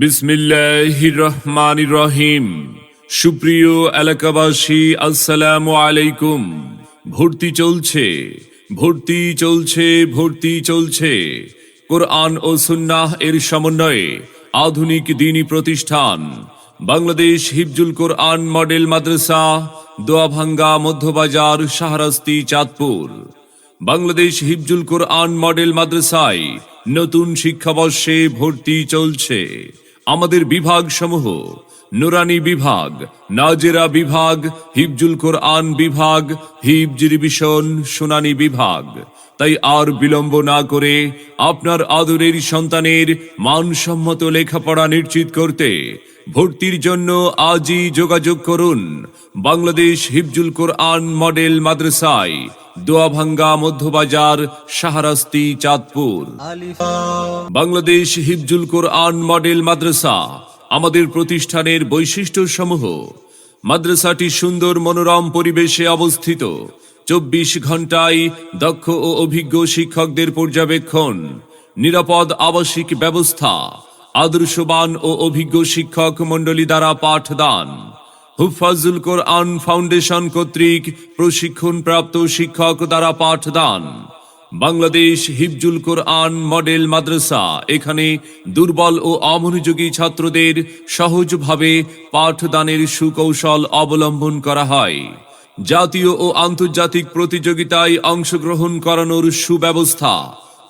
বিসমিল্লাহির রহমানির রহিম সুপ্রিয় এলাকাবাসী, আসসালামু আলাইকুম। ভর্তি চলছে ভর্তি চলছে ভর্তি চলছে। কোরআন ও সুন্নাহ এর সমন্বয়ে আধুনিক দিনী প্রতিষ্ঠান, বাংলাদেশ হিফজুল কোরআন মডেল মাদ্রাসা, দোয়াভাঙ্গা মধ্যবাজার, শাহরাস্তি, চাঁদপুর। বাংলাদেশ হিফজুল কোরআন মডেল মাদ্রাসায় নতুন শিক্ষাবর্ষে ভর্তি চলছে। আমাদের বিভাগ সমূহ নুরানি বিভাগ, নাজেরা বিভাগ হিবজুল কোরআন বিভাগ হিফজ রিভিশন শুনানি বিভাগ। তাই আর বিলম্ব না করে আপনার আদরের সন্তানের মানসম্মত লেখাপড়া নিশ্চিত করতে ভর্তির জন্য আজই যোগাযোগ করুন। বাংলাদেশ হিফজুল কোরআন মডেল মাদ্রাসায়, দোয়াভাঙ্গা মধ্যবাজার, শাহরাস্তি, চাঁদপুর। বাংলাদেশ হিফজুল কোরআন মডেল মাদ্রাসা, আমাদের প্রতিষ্ঠানের বৈশিষ্ট্য সমূহ মাদ্রাসাটি সুন্দর মনোরম পরিবেশে অবস্থিত। চব্বিশ ঘন্টায় দক্ষ ও অভিজ্ঞ শিক্ষকদের পর্যবেক্ষণ, নিরাপদ আবাসিক ব্যবস্থা, আদর্শবান ও অভিজ্ঞ শিক্ষক মণ্ডলী দ্বারা পাঠদান, হুফাজুল কোরআন ফাউন্ডেশন কর্তৃক প্রশিক্ষণপ্রাপ্ত শিক্ষক দ্বারা পাঠদান, বাংলাদেশ হিফজুল কোরআন মডেল মাদ্রাসা, এখানে দুর্বল ও অমনোযোগী ছাত্রদের সহজভাবে পাঠদানের সুকৌশল অবলম্বন করা হয়। জাতীয় ও আন্তর্জাতিক প্রতিযোগিতায় অংশগ্রহণ করানোর সুব্যবস্থা।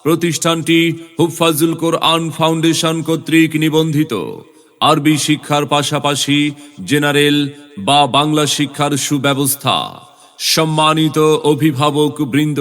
প্রতিষ্ঠানটি হুফাজুল কোরআন ফাউন্ডেশন কর্তৃক নিবন্ধিত। আরবি শিক্ষার পাশাপাশি জেনারেল বা বাংলা শিক্ষার সুব্যবস্থা। সম্মানিত অভিভাবক বৃন্দ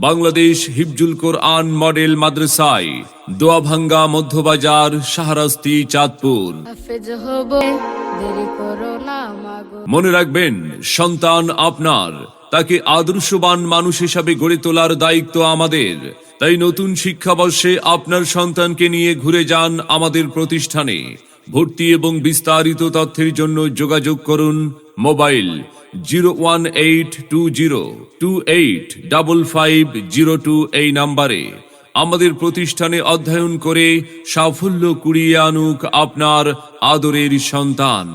বাংলাদেশ হিফজুল কোরআন মডেল মাদ্রাসায় দোয়াভাঙ্গা মধ্যবাজার শাহরাস্তি চাঁদপুর। মনে রাখবেন, সন্তান আপনার, তাকে আদর্শবান মানুষ হিসাবে গড়ে তোলার দায়িত্ব আমাদের। তাই নতুন শিক্ষাবর্ষে আপনার সন্তানকে নিয়ে ঘুরে যান আমাদের প্রতিষ্ঠানে। ভর্তি এবং বিস্তারিত তথ্যের জন্য যোগাযোগ করুন mobile zero one eight two zero two eight double five zero two এই নাম্বারে। আমাদের প্রতিষ্ঠানে অধ্যয়ন করে সাফল্য কুড়িয়ে আনুক আপনার আদরের সন্তান।